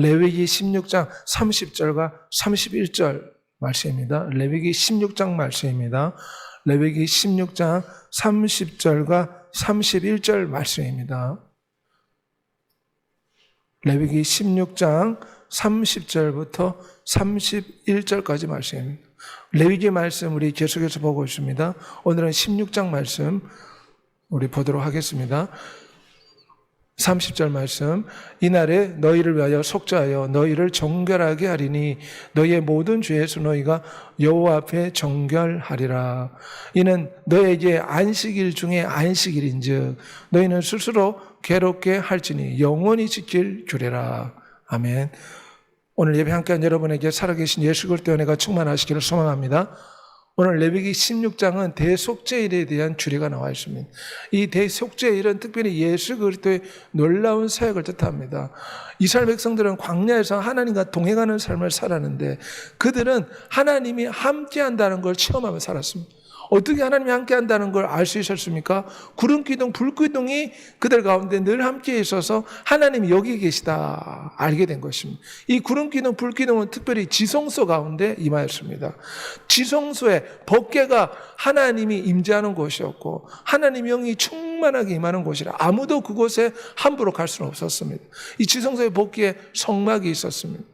레위기 16장 30절과 31절 말씀입니다. 레위기 16장 말씀입니다. 레위기 16장 30절과 31절 말씀입니다. 레위기 16장 30절부터 31절까지 말씀입니다. 레위기 말씀 우리 계속해서 보고 있습니다. 오늘은 16장 말씀 우리 보도록 하겠습니다. 30절 말씀. 이날에 너희를 위하여 속죄하여 너희를 정결하게 하리니 너희의 모든 죄에서 너희가 여호와 앞에 정결하리라. 이는 너에게 안식일 중에 안식일인즉 너희는 스스로 괴롭게 할지니 영원히 지킬 규례라. 아멘. 오늘 예배 함께한 여러분에게 살아계신 예수 그리스도의 은혜가 충만하시기를 소망합니다. 오늘 레위기 16장은 대속죄일에 대한 주례가 나와 있습니다. 이 대속죄일은 특별히 예수 그리스도의 놀라운 사역을 뜻합니다. 이스라엘 백성들은 광야에서 하나님과 동행하는 삶을 살았는데 그들은 하나님이 함께한다는 걸 체험하며 살았습니다. 어떻게 하나님이 함께 한다는 걸 알 수 있었습니까? 구름 기둥, 불 기둥이 그들 가운데 늘 함께 있어서 하나님이 여기 계시다 알게 된 것입니다. 이 구름 기둥, 불 기둥은 특별히 지성소 가운데 임하였습니다. 지성소에 법계가 하나님이 임재하는 곳이었고 하나님 영이 충만하게 임하는 곳이라 아무도 그곳에 함부로 갈 수는 없었습니다. 이 지성소의 법계에 성막이 있었습니다.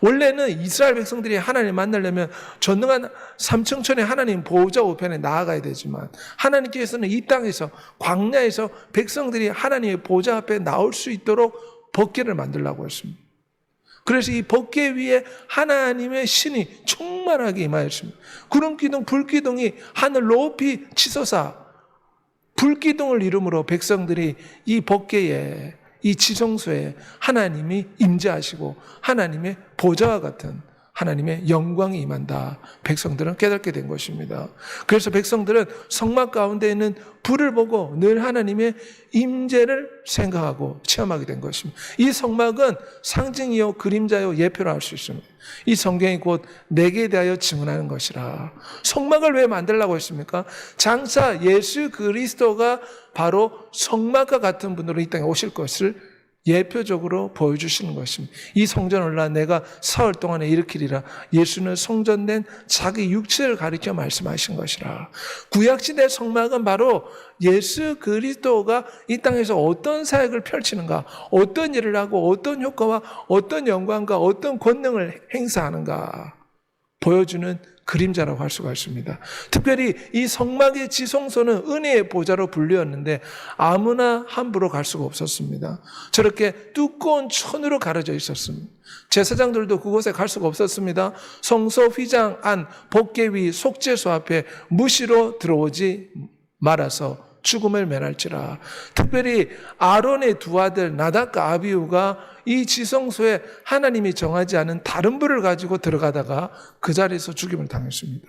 원래는 이스라엘 백성들이 하나님 만나려면 전능한 삼층천의 하나님 보호자 우편에 나아가야 되지만 하나님께서는 이 땅에서 광야에서 백성들이 하나님의 보호자 앞에 나올 수 있도록 법계를 만들라고 했습니다. 그래서 이 법계 위에 하나님의 신이 충만하게 임하였습니다. 구름 기둥, 불 기둥이 하늘 높이 치솟아 불 기둥을 이름으로 백성들이 이 법계에 이 지성소에 하나님이 임재하시고 하나님의 보좌와 같은 하나님의 영광이 임한다. 백성들은 깨닫게 된 것입니다. 그래서 백성들은 성막 가운데 있는 불을 보고 늘 하나님의 임재를 생각하고 체험하게 된 것입니다. 이 성막은 상징이요 그림자요 예표로 할수 있습니다. 이 성경이 곧 내게 대하여 증언하는 것이라. 성막을 왜 만들라고 했습니까? 장차 예수 그리스도가 바로 성막과 같은 분으로 이 땅에 오실 것을 예표적으로 보여주시는 것입니다. 이 성전을 나 내가 사흘 동안에 일으키리라. 예수는 성전된 자기 육체를 가리켜 말씀하신 것이라. 구약시대 성막은 바로 예수 그리스도가 이 땅에서 어떤 사역을 펼치는가, 어떤 일을 하고 어떤 효과와 어떤 영광과 어떤 권능을 행사하는가 보여주는 그림자라고 할 수가 있습니다. 특별히 이 성막의 지성소는 은혜의 보좌로 불리었는데 아무나 함부로 갈 수가 없었습니다. 저렇게 두꺼운 천으로 가려져 있었습니다. 제사장들도 그곳에 갈 수가 없었습니다. 성소 휘장 안 법계 위 속죄소 앞에 무시로 들어오지 말아서 죽음을 면할지라. 특별히 아론의 두 아들 나답과 아비우가 이 지성소에 하나님이 정하지 않은 다른 불을 가지고 들어가다가 그 자리에서 죽임을 당했습니다.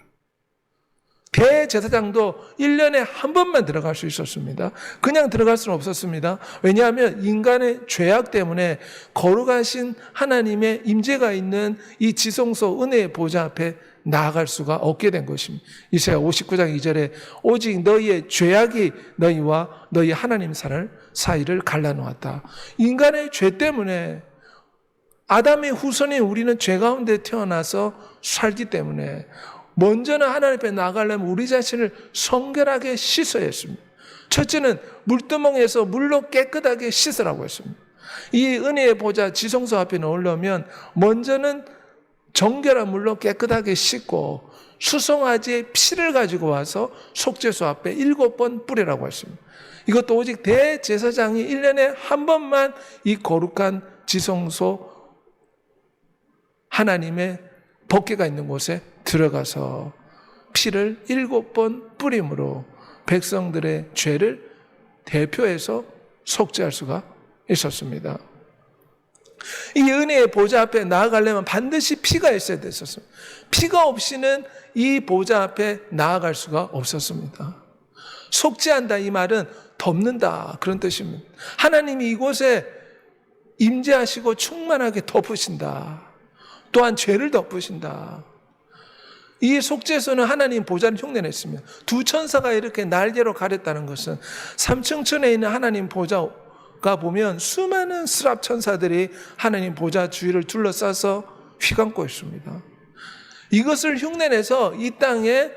대제사장도 1년에 한 번만 들어갈 수 있었습니다. 그냥 들어갈 수는 없었습니다. 왜냐하면 인간의 죄악 때문에 거룩하신 하나님의 임재가 있는 이 지성소 은혜의 보좌 앞에 나아갈 수가 없게 된 것입니다. 이사야 59장 2절에 오직 너희의 죄악이 너희와 너희 하나님 산을 사이를 갈라놓았다. 인간의 죄 때문에 아담의 후손인 우리는 죄 가운데 태어나서 살기 때문에 먼저는 하나님 앞에 나가려면 우리 자신을 성결하게 씻어야 했습니다. 첫째는 물두멍에서 물로 깨끗하게 씻으라고 했습니다. 이 은혜의 보좌 지성소 앞에 놓으려면 먼저는 정결한 물로 깨끗하게 씻고 수송아지의 피를 가지고 와서 속죄소 앞에 일곱 번 뿌리라고 했습니다. 이것도 오직 대제사장이 1년에 한 번만 이 거룩한 지성소 하나님의 법계가 있는 곳에 들어가서 피를 일곱 번 뿌림으로 백성들의 죄를 대표해서 속죄할 수가 있었습니다. 이 은혜의 보좌 앞에 나아가려면 반드시 피가 있어야 됐었습니다. 피가 없이는 이 보좌 앞에 나아갈 수가 없었습니다. 속죄한다 이 말은 덮는다 그런 뜻입니다. 하나님이 이곳에 임재하시고 충만하게 덮으신다. 또한 죄를 덮으신다. 이 속죄소는 하나님 보좌를 흉내냈으며 두 천사가 이렇게 날개로 가렸다는 것은 삼층천에 있는 하나님 보좌 가 보면 수많은 스랍 천사들이 하나님 보좌 주위를 둘러싸서 휘감고 있습니다. 이것을 흉내내서 이 땅에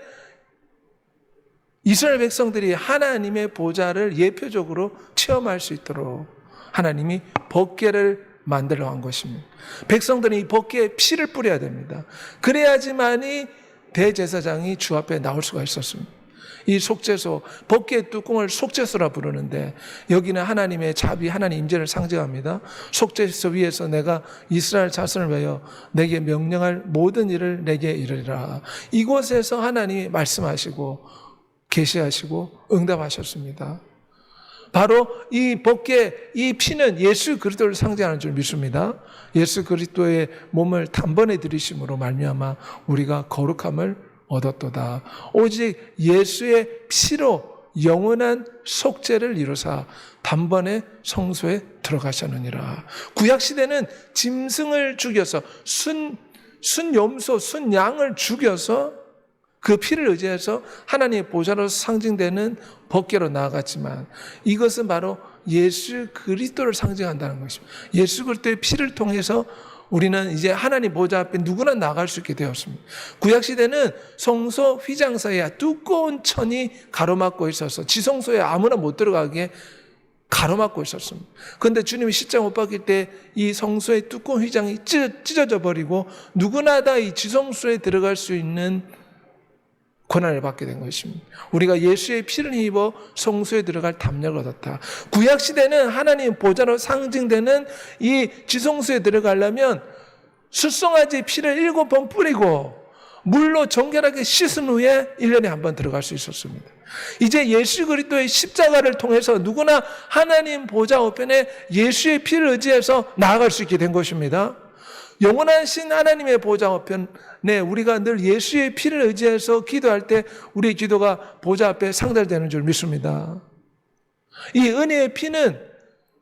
이스라엘 백성들이 하나님의 보좌를 예표적으로 체험할 수 있도록 하나님이 법궤를 만들어 간 것입니다. 백성들은 이 법궤에 피를 뿌려야 됩니다. 그래야지만이 대제사장이 주 앞에 나올 수가 있었습니다. 이 속죄소, 법궤의 뚜껑을 속죄소라 부르는데 여기는 하나님의 자비, 하나님 임재를 상징합니다. 속죄소 위에서 내가 이스라엘 자손을 위하여 내게 명령할 모든 일을 내게 이르리라. 이곳에서 하나님이 말씀하시고 계시하시고 응답하셨습니다. 바로 이 법계 이 피는 예수 그리스도를 상징하는 줄 믿습니다. 예수 그리스도의 몸을 단번에 들이심으로 말미암아 우리가 거룩함을 얻었도다. 오직 예수의 피로 영원한 속죄를 이루사 단번에 성소에 들어가셨느니라. 구약 시대는 짐승을 죽여서 순 순염소, 순양을 죽여서 그 피를 의지해서 하나님의 보좌로 상징되는 법계로 나아갔지만 이것은 바로 예수 그리스도를 상징한다는 것입니다. 예수 그리스도의 피를 통해서 우리는 이제 하나님 보좌 앞에 누구나 나갈 수 있게 되었습니다. 구약 시대는 성소 휘장 사이에 두꺼운 천이 가로막고 있어서 지성소에 아무나 못 들어가게 가로막고 있었습니다. 그런데 주님이 십자 못 박힐 때이 성소의 두꺼운 휘장이 찢어져 버리고 누구나 다 이 지성소에 들어갈 수 있는 권한을 받게 된 것입니다. 우리가 예수의 피를 입어 성소에 들어갈 담력을 얻었다. 구약 시대는 하나님 보좌로 상징되는 이 지성소에 들어가려면 수송아지 피를 일곱 번 뿌리고 물로 정결하게 씻은 후에 1년에 한 번 들어갈 수 있었습니다. 이제 예수 그리스도의 십자가를 통해서 누구나 하나님 보좌 우편에 예수의 피를 의지해서 나아갈 수 있게 된 것입니다. 영원하신 하나님의 보좌 우편에 우리가 늘 예수의 피를 의지해서 기도할 때 우리 기도가 보좌 앞에 상달되는 줄 믿습니다. 이 은혜의 피는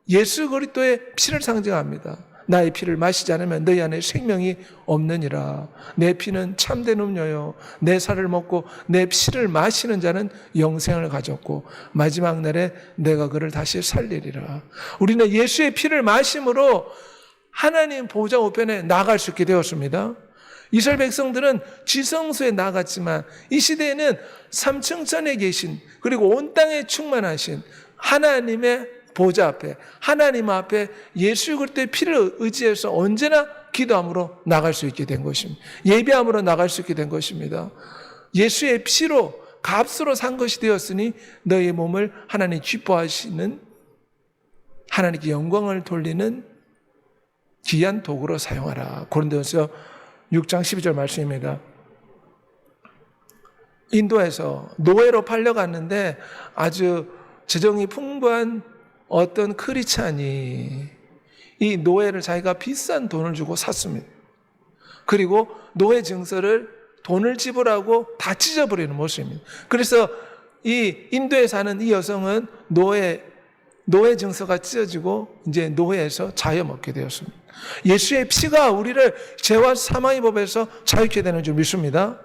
예수 그리스도의 피를 상징합니다. 나의 피를 마시지 않으면 너희 안에 생명이 없느니라. 내 피는 참된 음료요. 내 살을 먹고 내 피를 마시는 자는 영생을 가졌고 마지막 날에 내가 그를 다시 살리리라. 우리는 예수의 피를 마심으로 하나님 보좌 우편에 나갈 수 있게 되었습니다. 이스라엘 백성들은 지성소에 나갔지만 이 시대에는 삼층천에 계신 그리고 온 땅에 충만하신 하나님의 보좌 앞에 하나님 앞에 예수 그리스도의 피를 의지해서 언제나 기도함으로 나갈 수 있게 된 것입니다. 예배함으로 나갈 수 있게 된 것입니다. 예수의 피로 값으로 산 것이 되었으니 너의 몸을 하나님 기뻐하시는 하나님께 영광을 돌리는 귀한 도구로 사용하라. 고린도서 6장 12절 말씀입니다. 인도에서 노예로 팔려갔는데 아주 재정이 풍부한 어떤 크리찬이 이 노예를 자기가 비싼 돈을 주고 샀습니다. 그리고 노예 증서를 돈을 지불하고 다 찢어버리는 모습입니다. 그래서 이 인도에 사는 이 여성은 노예 노예 증서가 찢어지고 이제 노예에서 자유 먹게 되었습니다. 예수의 피가 우리를 죄와 사망의 법에서 자유케 되는 줄 믿습니다.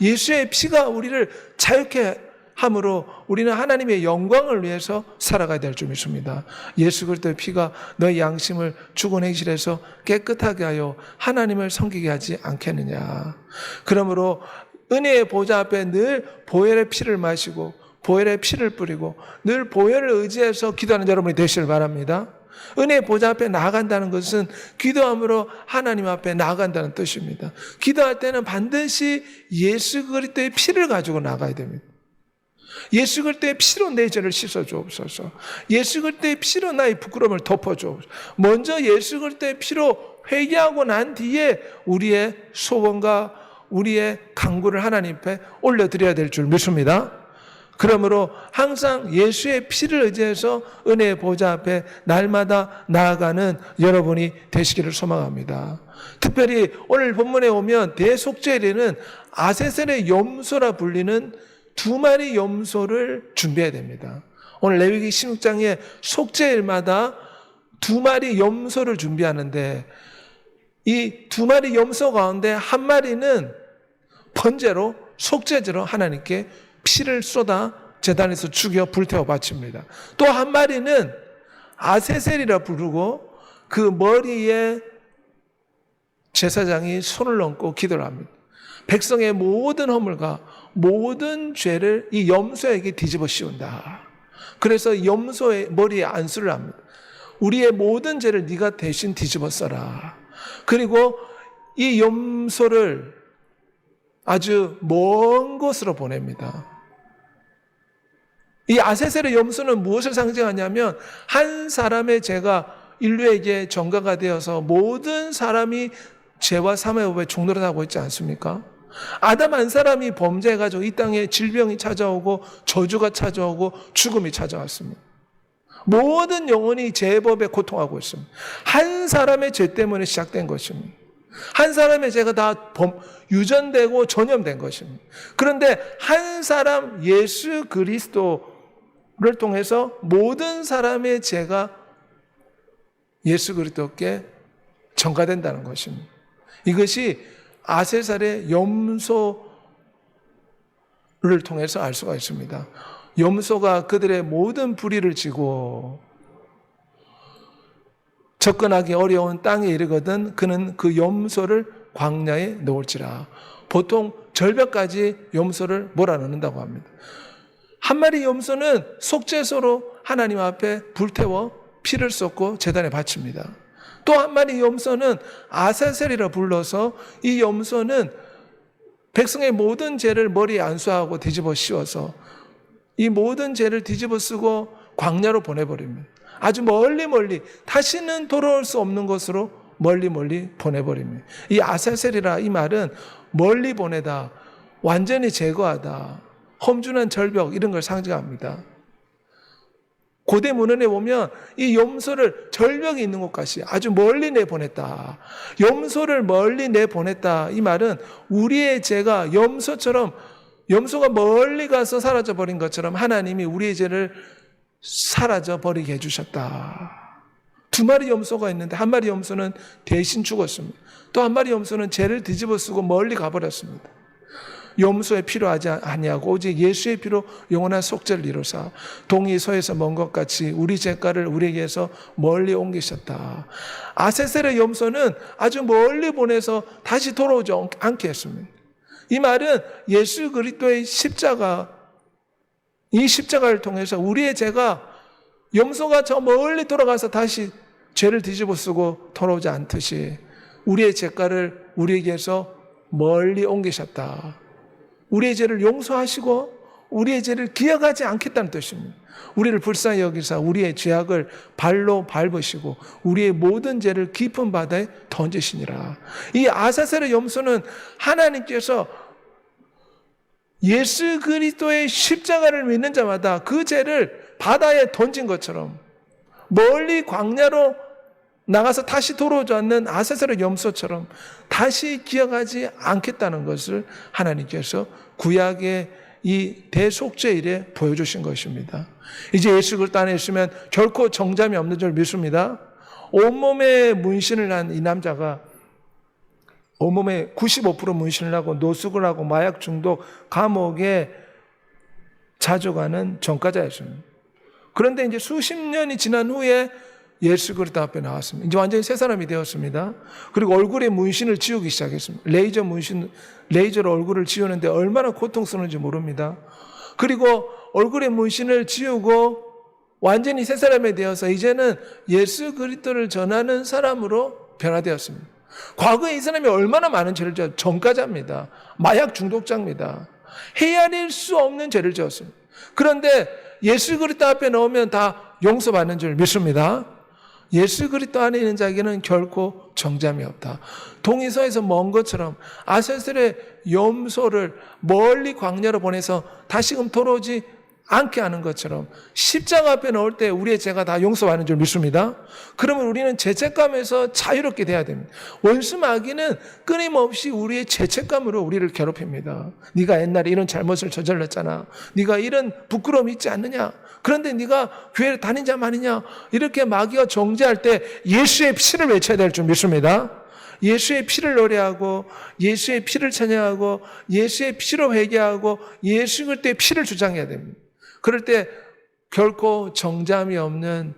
예수의 피가 우리를 자유케 함으로 우리는 하나님의 영광을 위해서 살아가야 될 줄 믿습니다. 예수 그리스도의 피가 너의 양심을 죽은 행실에서 깨끗하게 하여 하나님을 섬기게 하지 않겠느냐. 그러므로 은혜의 보좌 앞에 늘 보혈의 피를 마시고 보혈의 피를 뿌리고 늘 보혈을 의지해서 기도하는 여러분이 되시길 바랍니다. 은혜 보좌 앞에 나아간다는 것은 기도함으로 하나님 앞에 나아간다는 뜻입니다. 기도할 때는 반드시 예수 그리스도의 피를 가지고 나가야 됩니다. 예수 그리스도의 피로 내 죄를 씻어 주옵소서. 예수 그리스도의 피로 나의 부끄러움을 덮어 주옵소서. 먼저 예수 그리스도의 피로 회개하고 난 뒤에 우리의 소원과 우리의 강구를 하나님 앞에 올려 드려야 될 줄 믿습니다. 그러므로 항상 예수의 피를 의지해서 은혜의 보좌 앞에 날마다 나아가는 여러분이 되시기를 소망합니다. 특별히 오늘 본문에 오면 대속죄일에는 아세셀의 염소라 불리는 두 마리 염소를 준비해야 됩니다. 오늘 레위기 16장에 속죄일마다 두 마리 염소를 준비하는데 이 두 마리 염소 가운데 한 마리는 번제로 속죄제로 하나님께 피를 쏟아 재단에서 죽여 불태워 바칩니다. 또 한 마리는 아세셀이라 부르고 그 머리에 제사장이 손을 얹고 기도를 합니다. 백성의 모든 허물과 모든 죄를 이 염소에게 뒤집어 씌운다. 그래서 염소의 머리에 안수를 합니다. 우리의 모든 죄를 네가 대신 뒤집어 써라. 그리고 이 염소를 아주 먼 곳으로 보냅니다. 이 아세셀의 염소는 무엇을 상징하냐면 한 사람의 죄가 인류에게 전가가 되어서 모든 사람이 죄와 사망의 법에 종노릇 하고 있지 않습니까? 아담 한 사람이 범죄해가지고 이 땅에 질병이 찾아오고 저주가 찾아오고 죽음이 찾아왔습니다. 모든 영혼이 죄법에 고통하고 있습니다. 한 사람의 죄 때문에 시작된 것입니다. 한 사람의 죄가 다 범, 유전되고 전염된 것입니다. 그런데 한 사람 예수 그리스도 를 통해서 모든 사람의 죄가 예수 그리스도께 전가된다는 것입니다. 이것이 아세살의 염소를 통해서 알 수가 있습니다. 염소가 그들의 모든 불의를 지고 접근하기 어려운 땅에 이르거든 그는 그 염소를 광야에 놓을지라. 보통 절벽까지 염소를 몰아넣는다고 합니다. 한 마리 염소는 속죄소로 하나님 앞에 불태워 피를 쏟고 재단에 바칩니다. 또 한 마리 염소는 아사셀이라 불러서 이 염소는 백성의 모든 죄를 머리에 안수하고 뒤집어 씌워서 이 모든 죄를 뒤집어 쓰고 광야로 보내버립니다. 아주 멀리 멀리 다시는 돌아올 수 없는 곳으로 멀리 멀리 보내버립니다. 이 아사셀이라 이 말은 멀리 보내다, 완전히 제거하다, 험준한 절벽 이런 걸 상징합니다. 고대 문헌에 보면 이 염소를 절벽이 있는 곳까지 아주 멀리 내보냈다. 염소를 멀리 내보냈다. 이 말은 우리의 죄가 염소처럼 염소가 멀리 가서 사라져 버린 것처럼 하나님이 우리의 죄를 사라져 버리게 해 주셨다. 두 마리 염소가 있는데 한 마리 염소는 대신 죽었습니다. 또 한 마리 염소는 죄를 뒤집어 쓰고 멀리 가버렸습니다. 염소의 피로 하지 아니하고 오직 예수의 피로 영원한 속죄를 이루사 동이 서에서 먼 것 같이 우리 죄가를 우리에게서 멀리 옮기셨다. 아세셀의 염소는 아주 멀리 보내서 다시 돌아오지 않게 했습니다. 이 말은 예수 그리스도의 십자가 이 십자가를 통해서 우리의 죄가 염소가 저 멀리 돌아가서 다시 죄를 뒤집어 쓰고 돌아오지 않듯이 우리의 죄가를 우리에게서 멀리 옮기셨다. 우리의 죄를 용서하시고 우리의 죄를 기억하지 않겠다는 뜻입니다. 우리를 불쌍히 여기사 우리의 죄악을 발로 밟으시고 우리의 모든 죄를 깊은 바다에 던지시니라. 이 아사셀의 염소는 하나님께서 예수 그리스도의 십자가를 믿는 자마다 그 죄를 바다에 던진 것처럼 멀리 광야로 나가서 다시 돌아오지 않는 아세셀의 염소처럼 다시 기억하지 않겠다는 것을 하나님께서 구약의 이 대속죄일에 보여주신 것입니다. 이제 예수 그리스도 안에 있으면 결코 정잠이 없는 줄 믿습니다. 온몸에 문신을 한 이 남자가 온몸에 95% 문신을 하고 노숙을 하고 마약 중독, 감옥에 자주 가는 전과자였습니다. 그런데 이제 수십 년이 지난 후에 예수 그리스도 앞에 나왔습니다. 이제 완전히 새 사람이 되었습니다. 그리고 얼굴에 문신을 지우기 시작했습니다. 레이저 문신, 레이저로 얼굴을 지우는데 얼마나 고통스러운지 모릅니다. 그리고 얼굴에 문신을 지우고 완전히 새 사람이 되어서 이제는 예수 그리스도를 전하는 사람으로 변화되었습니다. 과거에 이 사람이 얼마나 많은 죄를 지었 전과자입니다. 마약 중독자입니다. 헤아릴 수 없는 죄를 지었습니다. 그런데 예수 그리스도 앞에 넣으면 다 용서받는 줄 믿습니다. 예수 그리스도 안에 있는 자에게는 결코 정잠이 없다. 동의서에서 먼 것처럼 아세셀의 염소를 멀리 광야로 보내서 다시금 돌아오지 않게 하는 것처럼 십자가 앞에 넣을 때 우리의 죄가 다 용서받는 줄 믿습니다. 그러면 우리는 죄책감에서 자유롭게 돼야 됩니다. 원수 마귀는 끊임없이 우리의 죄책감으로 우리를 괴롭힙니다. 네가 옛날에 이런 잘못을 저질렀잖아. 네가 이런 부끄러움이 있지 않느냐. 그런데 네가 교회를 다닌 자 아니냐. 이렇게 마귀가 정죄할 때 예수의 피를 외쳐야 될 줄 믿습니다. 예수의 피를 노래하고 예수의 피를 찬양하고 예수의 피로 회개하고 예수 그리스도의 피를 주장해야 됩니다. 그럴 때 결코 정잠이 없는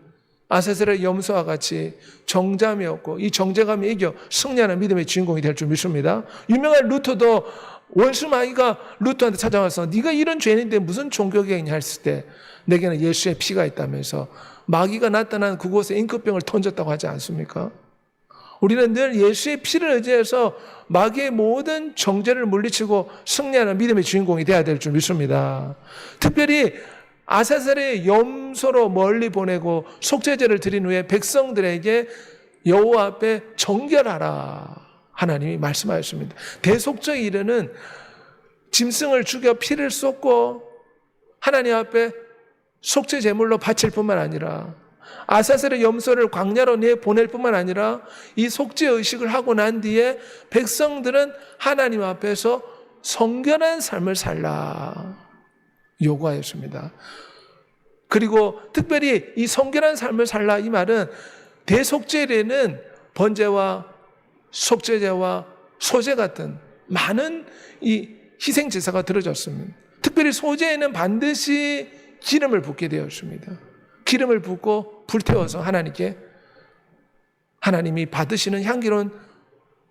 아세셀의 염소와 같이 정잠이었고 이 정제감이 이겨 승리하는 믿음의 주인공이 될 줄 믿습니다. 유명한 루터도 원수 마귀가 루터한테 찾아와서 네가 이런 죄인인데 무슨 종교개혁이냐 했을 때 내게는 예수의 피가 있다면서 마귀가 나타난 그곳에 임금병을 던졌다고 하지 않습니까? 우리는 늘 예수의 피를 의지해서 마귀의 모든 정죄를 물리치고 승리하는 믿음의 주인공이 되어야 될 줄 믿습니다. 특별히 아사셀의 염소로 멀리 보내고 속죄제를 드린 후에 백성들에게 여호와 앞에 정결하라 하나님이 말씀하셨습니다. 대속적 일에는 짐승을 죽여 피를 쏟고 하나님 앞에 속죄 제물로 바칠 뿐만 아니라 아사셀의 염소를 광야로 내 보낼 뿐만 아니라 이 속죄 의식을 하고 난 뒤에 백성들은 하나님 앞에서 성결한 삶을 살라 요구하였습니다. 그리고 특별히 이 성결한 삶을 살라 이 말은 대속죄에는 번제와 속죄제와 소제 같은 많은 이 희생 제사가 들어졌습니다. 특별히 소제에는 반드시 기름을 붓게 되었습니다. 기름을 붓고 불태워서 하나님께 하나님이 받으시는 향기로운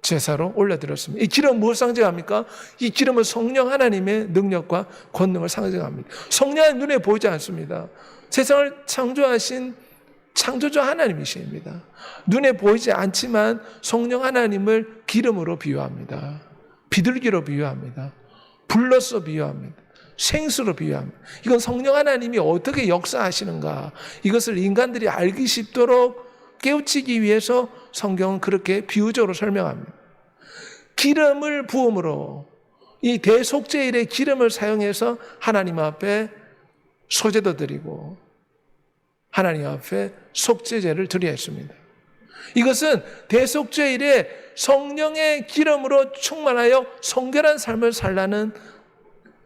제사로 올려드렸습니다. 이 기름 무엇을 상징합니까? 이 기름은 성령 하나님의 능력과 권능을 상징합니다. 성령은 눈에 보이지 않습니다. 세상을 창조하신 창조주 하나님이십니다. 눈에 보이지 않지만 성령 하나님을 기름으로 비유합니다. 비둘기로 비유합니다. 불로서 비유합니다. 생수로 비유합니다. 이건 성령 하나님이 어떻게 역사하시는가 이것을 인간들이 알기 쉽도록 깨우치기 위해서 성경은 그렇게 비유적으로 설명합니다. 기름을 부음으로 이 대속제일의 기름을 사용해서 하나님 앞에 소제도 드리고 하나님 앞에 속죄제를 드려야 했습니다. 이것은 대속죄일에 성령의 기름으로 충만하여 성결한 삶을 살라는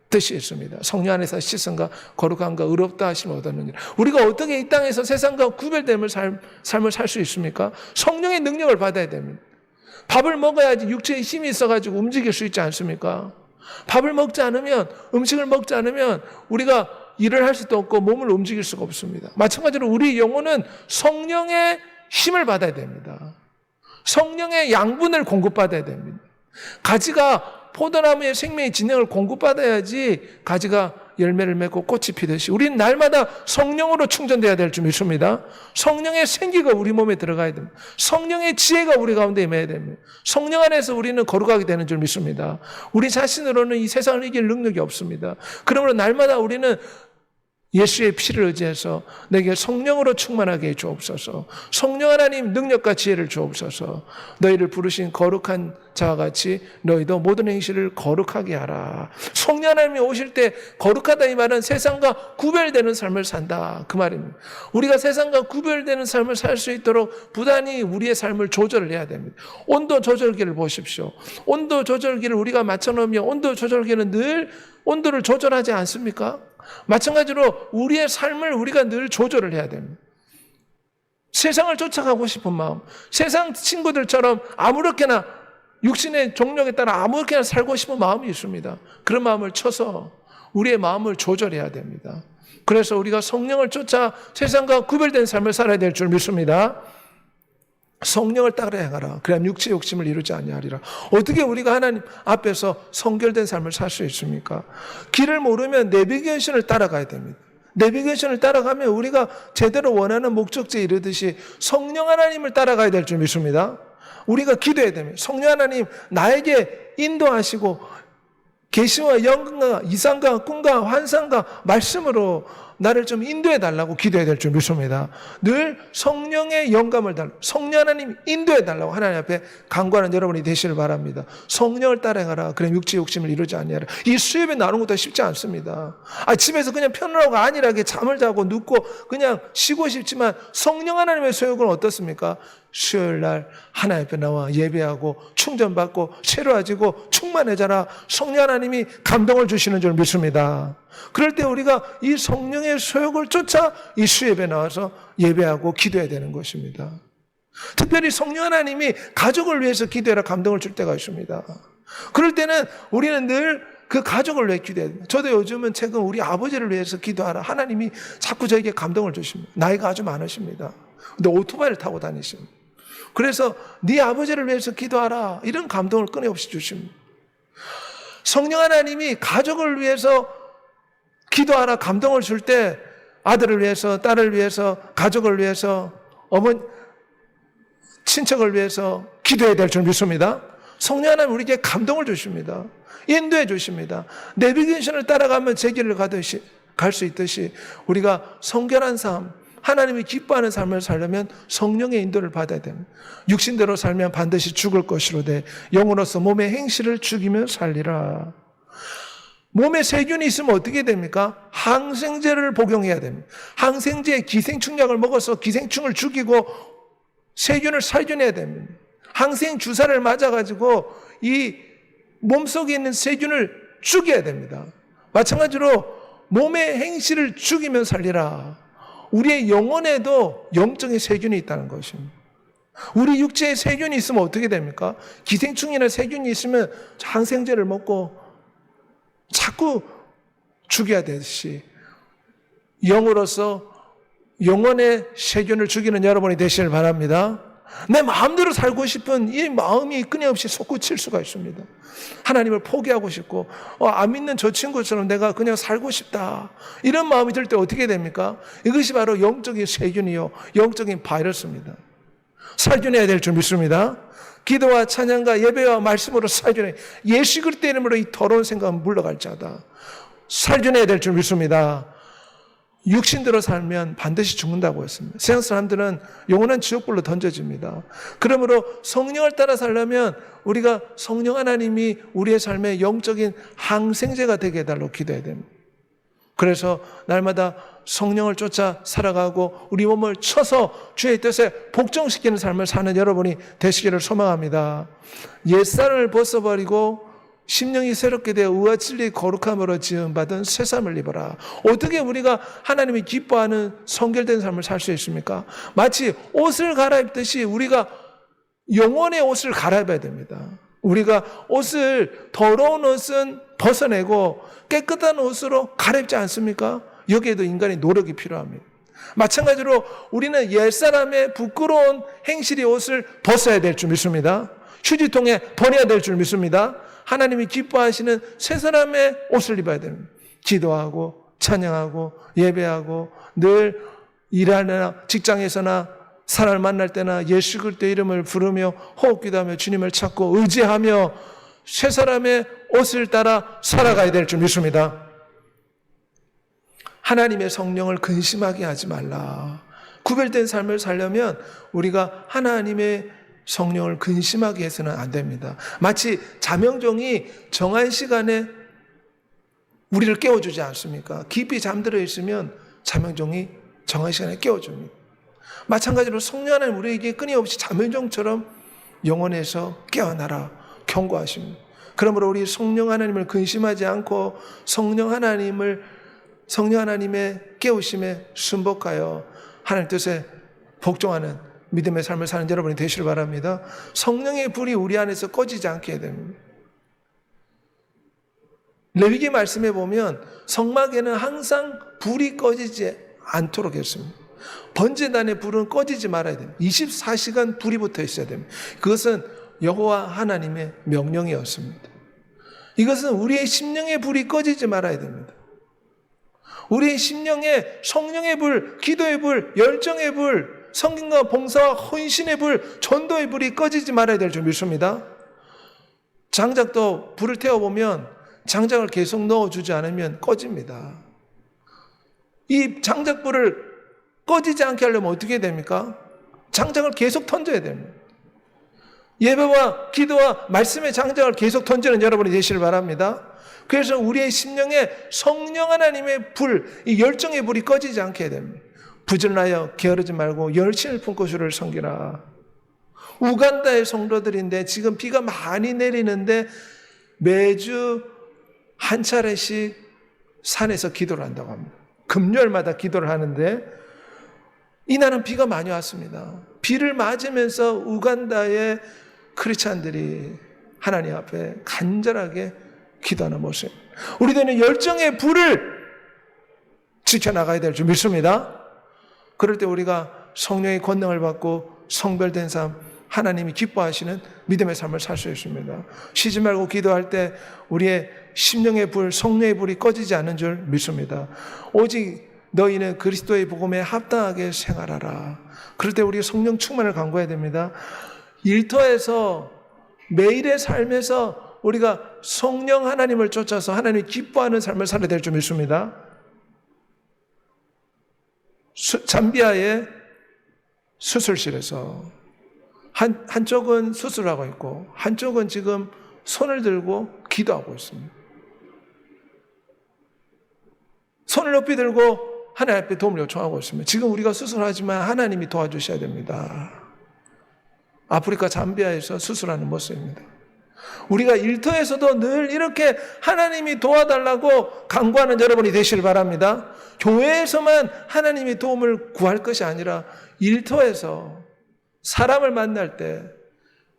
뜻이 있습니다. 성령 안에서 씻음과 거룩함과 의롭다 하심을 얻었느니라. 우리가 어떻게 이 땅에서 세상과 구별됨을 삶, 삶을 살 수 있습니까? 성령의 능력을 받아야 됩니다. 밥을 먹어야지 육체에 힘이 있어가지고 움직일 수 있지 않습니까? 밥을 먹지 않으면, 음식을 먹지 않으면 우리가 일을 할 수도 없고 몸을 움직일 수가 없습니다. 마찬가지로 우리 영혼은 성령의 힘을 받아야 됩니다. 성령의 양분을 공급받아야 됩니다. 가지가 포도나무의 생명의 진행을 공급받아야지 가지가 열매를 맺고 꽃이 피듯이 우리는 날마다 성령으로 충전돼야 될 줄 믿습니다. 성령의 생기가 우리 몸에 들어가야 됩니다. 성령의 지혜가 우리 가운데 임해야 됩니다. 성령 안에서 우리는 거룩하게 되는 줄 믿습니다. 우리 자신으로는 이 세상을 이길 능력이 없습니다. 그러므로 날마다 우리는 예수의 피를 의지해서 내게 성령으로 충만하게 해 주옵소서. 성령 하나님 능력과 지혜를 주옵소서. 너희를 부르신 거룩한 자와 같이 너희도 모든 행실을 거룩하게 하라. 성령 하나님이 오실 때 거룩하다 이 말은 세상과 구별되는 삶을 산다. 그 말입니다. 우리가 세상과 구별되는 삶을 살 수 있도록 부단히 우리의 삶을 조절을 해야 됩니다. 온도 조절기를 보십시오. 온도 조절기를 우리가 맞춰놓으면 온도 조절기는 늘 온도를 조절하지 않습니까? 마찬가지로 우리의 삶을 우리가 늘 조절을 해야 됩니다. 세상을 쫓아가고 싶은 마음, 세상 친구들처럼 아무렇게나 육신의 종력에 따라 아무렇게나 살고 싶은 마음이 있습니다. 그런 마음을 쳐서 우리의 마음을 조절해야 됩니다. 그래서 우리가 성령을 쫓아 세상과 구별된 삶을 살아야 될 줄 믿습니다. 성령을 따라 행하라. 그래야 육체 욕심을 이루지 아니하리라. 어떻게 우리가 하나님 앞에서 성결된 삶을 살 수 있습니까? 길을 모르면 내비게이션을 따라가야 됩니다. 내비게이션을 따라가면 우리가 제대로 원하는 목적지에 이르듯이 성령 하나님을 따라가야 될 줄 믿습니다. 우리가 기도해야 됩니다. 성령 하나님 나에게 인도하시고 계시와 영광과 이상과 꿈과 환상과 말씀으로 나를 좀 인도해 달라고 기도해야 될 줄 믿습니다. 늘 성령의 영감을 달라 성령 하나님 인도해 달라고 하나님 앞에 간구하는 여러분이 되시길 바랍니다. 성령을 따라가라. 그래 육체 욕심을 이루지 아니하라. 이 수협에 나누는 것도 쉽지 않습니다. 아 집에서 그냥 편안하고 안일하게 잠을 자고 눕고 그냥 쉬고 싶지만 성령 하나님의 소욕은 어떻습니까? 수요일 날 하나님 앞에 나와 예배하고 충전받고 새로워지고 충만해져라 성령 하나님이 감동을 주시는 줄 믿습니다. 그럴 때 우리가 이 성령의 소욕을 쫓아 이 수예배 나와서 예배하고 기도해야 되는 것입니다. 특별히 성령 하나님이 가족을 위해서 기도해라 감동을 줄 때가 있습니다. 그럴 때는 우리는 늘 그 가족을 위해 기도해야 됩니다. 저도 요즘은 최근 우리 아버지를 위해서 기도하라. 하나님이 자꾸 저에게 감동을 주십니다. 나이가 아주 많으십니다. 근데 오토바이를 타고 다니십니다. 그래서 네 아버지를 위해서 기도하라. 이런 감동을 끊임없이 주십니다. 성령 하나님이 가족을 위해서 기도하라 감동을 줄 때 아들을 위해서 딸을 위해서 가족을 위해서 어머니 친척을 위해서 기도해야 될 줄 믿습니다. 성령 하나님 우리에게 감동을 주십니다. 인도해 주십니다. 내비게이션을 따라가면 제 길을 가듯이 갈 수 있듯이 우리가 성결한 삶, 하나님이 기뻐하는 삶을 살려면 성령의 인도를 받아야 됩니다. 육신대로 살면 반드시 죽을 것이로되 영으로서 몸의 행실을 죽이며 살리라. 몸에 세균이 있으면 어떻게 됩니까? 항생제를 복용해야 됩니다. 항생제 기생충약을 먹어서 기생충을 죽이고 세균을 살균해야 됩니다. 항생 주사를 맞아가지고 이 몸속에 있는 세균을 죽여야 됩니다. 마찬가지로 몸의 행실을 죽이며 살리라. 우리의 영혼에도 영적인 세균이 있다는 것입니다. 우리 육체에 세균이 있으면 어떻게 됩니까? 기생충이나 세균이 있으면 항생제를 먹고 자꾸 죽여야 되듯이 영으로서 영혼의 세균을 죽이는 여러분이 되시길 바랍니다. 내 마음대로 살고 싶은 이 마음이 끊임없이 솟구칠 수가 있습니다. 하나님을 포기하고 싶고 어, 안 믿는 저 친구처럼 내가 그냥 살고 싶다. 이런 마음이 들 때 어떻게 됩니까? 이것이 바로 영적인 세균이요. 영적인 바이러스입니다. 살균해야 될 줄 믿습니다. 기도와 찬양과 예배와 말씀으로 살균해. 예수 그리스도 이름으로 이 더러운 생각은 물러갈 자다. 살균해야 될 줄 믿습니다. 육신대로 살면 반드시 죽는다고 했습니다. 세상 사람들은 영원한 지옥불로 던져집니다. 그러므로 성령을 따라 살려면 우리가 성령 하나님이 우리의 삶의 영적인 항생제가 되게 해달라고 기도해야 됩니다. 그래서 날마다 성령을 쫓아 살아가고 우리 몸을 쳐서 주의 뜻에 복종시키는 삶을 사는 여러분이 되시기를 소망합니다. 옛사람을 벗어버리고 심령이 새롭게 되어 의와 진리 거룩함으로 지음받은 새 삶을 입어라. 어떻게 우리가 하나님이 기뻐하는 성결된 삶을 살 수 있습니까? 마치 옷을 갈아입듯이 우리가 영혼의 옷을 갈아입어야 됩니다. 우리가 옷을 더러운 옷은 벗어내고 깨끗한 옷으로 갈아입지 않습니까? 여기에도 인간의 노력이 필요합니다. 마찬가지로 우리는 옛사람의 부끄러운 행실의 옷을 벗어야 될 줄 믿습니다. 휴지통에 버려야 될 줄 믿습니다. 하나님이 기뻐하시는 새 사람의 옷을 입어야 됩니다. 기도하고 찬양하고 예배하고 늘 일하나 직장에서나 사람을 만날 때나 예수 그리스도 이름을 부르며 호흡기도하며 주님을 찾고 의지하며 새 사람의 옷을 따라 살아가야 될 줄 믿습니다. 하나님의 성령을 근심하게 하지 말라. 구별된 삶을 살려면 우리가 하나님의 성령을 근심하게 해서는 안 됩니다. 마치 자명종이 정한 시간에 우리를 깨워주지 않습니까? 깊이 잠들어 있으면 자명종이 정한 시간에 깨워줍니다. 마찬가지로 성령 하나님 우리에게 끊임없이 자명종처럼 영혼에서 깨어나라 경고하십니다. 그러므로 우리 성령 하나님을 근심하지 않고 성령 하나님을 성령 하나님의 깨우심에 순복하여 하나님 뜻에 복종하는 믿음의 삶을 사는 여러분이 되시길 바랍니다. 성령의 불이 우리 안에서 꺼지지 않게 됩니다. 레위기 말씀에 보면 성막에는 항상 불이 꺼지지 않도록 했습니다. 번제단의 불은 꺼지지 말아야 됩니다. 24시간 불이 붙어 있어야 됩니다. 그것은 여호와 하나님의 명령이었습니다. 이것은 우리의 심령의 불이 꺼지지 말아야 됩니다. 우리의 심령에 성령의 불, 기도의 불, 열정의 불, 성경과 봉사와 헌신의 불, 전도의 불이 꺼지지 말아야 될 줄 믿습니다. 장작도 불을 태워보면 장작을 계속 넣어주지 않으면 꺼집니다. 이 장작불을 꺼지지 않게 하려면 어떻게 됩니까? 장작을 계속 던져야 됩니다. 예배와 기도와 말씀의 장작을 계속 던지는 여러분이 되시길 바랍니다. 그래서 우리의 심령에 성령 하나님의 불, 이 열정의 불이 꺼지지 않게 됩니다. 부지런하여 게으르지 말고 열심을 품고 주를 섬기라. 우간다의 성도들인데 지금 비가 많이 내리는데 매주 한 차례씩 산에서 기도를 한다고 합니다. 금요일마다 기도를 하는데 이날은 비가 많이 왔습니다. 비를 맞으면서 우간다의 크리스찬들이 하나님 앞에 간절하게 기도하는 모습. 우리들은 열정의 불을 지켜나가야 될 줄 믿습니다. 그럴 때 우리가 성령의 권능을 받고 성별된 삶, 하나님이 기뻐하시는 믿음의 삶을 살 수 있습니다. 쉬지 말고 기도할 때 우리의 심령의 불, 성령의 불이 꺼지지 않는 줄 믿습니다. 오직 너희는 그리스도의 복음에 합당하게 생활하라. 그럴 때 우리 성령 충만을 강구해야 됩니다. 일터에서 매일의 삶에서 우리가 성령 하나님을 쫓아서 하나님이 기뻐하는 삶을 살아야 될 줄 믿습니다. 수- 잠비아의 수술실에서 한, 한쪽은 수술하고 있고 한쪽은 지금 손을 들고 기도하고 있습니다. 손을 높이 들고 하나님 앞에 도움을 요청하고 있습니다. 지금 우리가 수술하지만 하나님이 도와주셔야 됩니다. 아프리카 잠비아에서 수술하는 모습입니다. 우리가 일터에서도 늘 이렇게 하나님이 도와달라고 강구하는 여러분이 되시길 바랍니다. 교회에서만 하나님이 도움을 구할 것이 아니라 일터에서 사람을 만날 때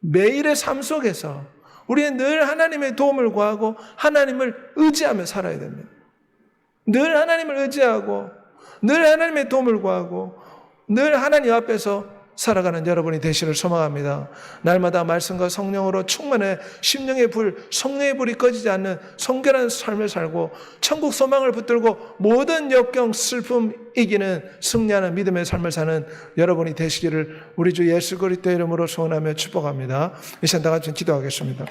매일의 삶 속에서 우리는 늘 하나님의 도움을 구하고 하나님을 의지하며 살아야 됩니다. 늘 하나님을 의지하고 늘 하나님의 도움을 구하고 늘 하나님 앞에서 살아가는 여러분이 되시를 소망합니다. 날마다 말씀과 성령으로 충만해 심령의 불, 성령의 불이 꺼지지 않는 성결한 삶을 살고 천국 소망을 붙들고 모든 역경, 슬픔 이기는 승리하는 믿음의 삶을 사는 여러분이 되시기를 우리 주 예수 그리스도 이름으로 소원하며 축복합니다. 이 시간 다 같이 기도하겠습니다.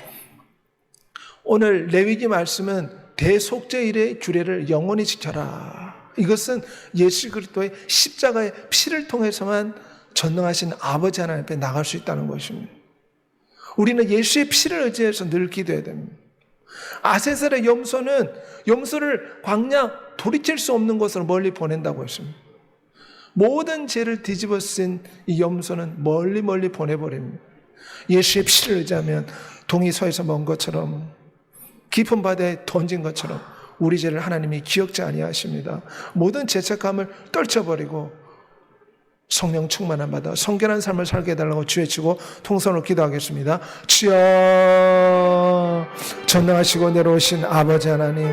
오늘 레위기 말씀은 대속죄일의 규례를 영원히 지켜라. 이것은 예수 그리스도의 십자가의 피를 통해서만 전능하신 아버지 하나님 앞에 나갈 수 있다는 것입니다. 우리는 예수의 피를 의지해서 늘 기도해야 됩니다. 아세셀의 염소는 염소를 광야 돌이킬 수 없는 곳으로 멀리 보낸다고 했습니다. 모든 죄를 뒤집어 쓴 이 염소는 멀리 멀리 보내버립니다. 예수의 피를 의지하면 동이 서에서 먼 것처럼 깊은 바다에 던진 것처럼 우리 죄를 하나님이 기억지 아니하십니다. 모든 죄책감을 떨쳐버리고 성령 충만한 바다 성결한 삶을 살게 해달라고 주의치고 통성으로 기도하겠습니다. 주여 전능하시고 내려오신 아버지 하나님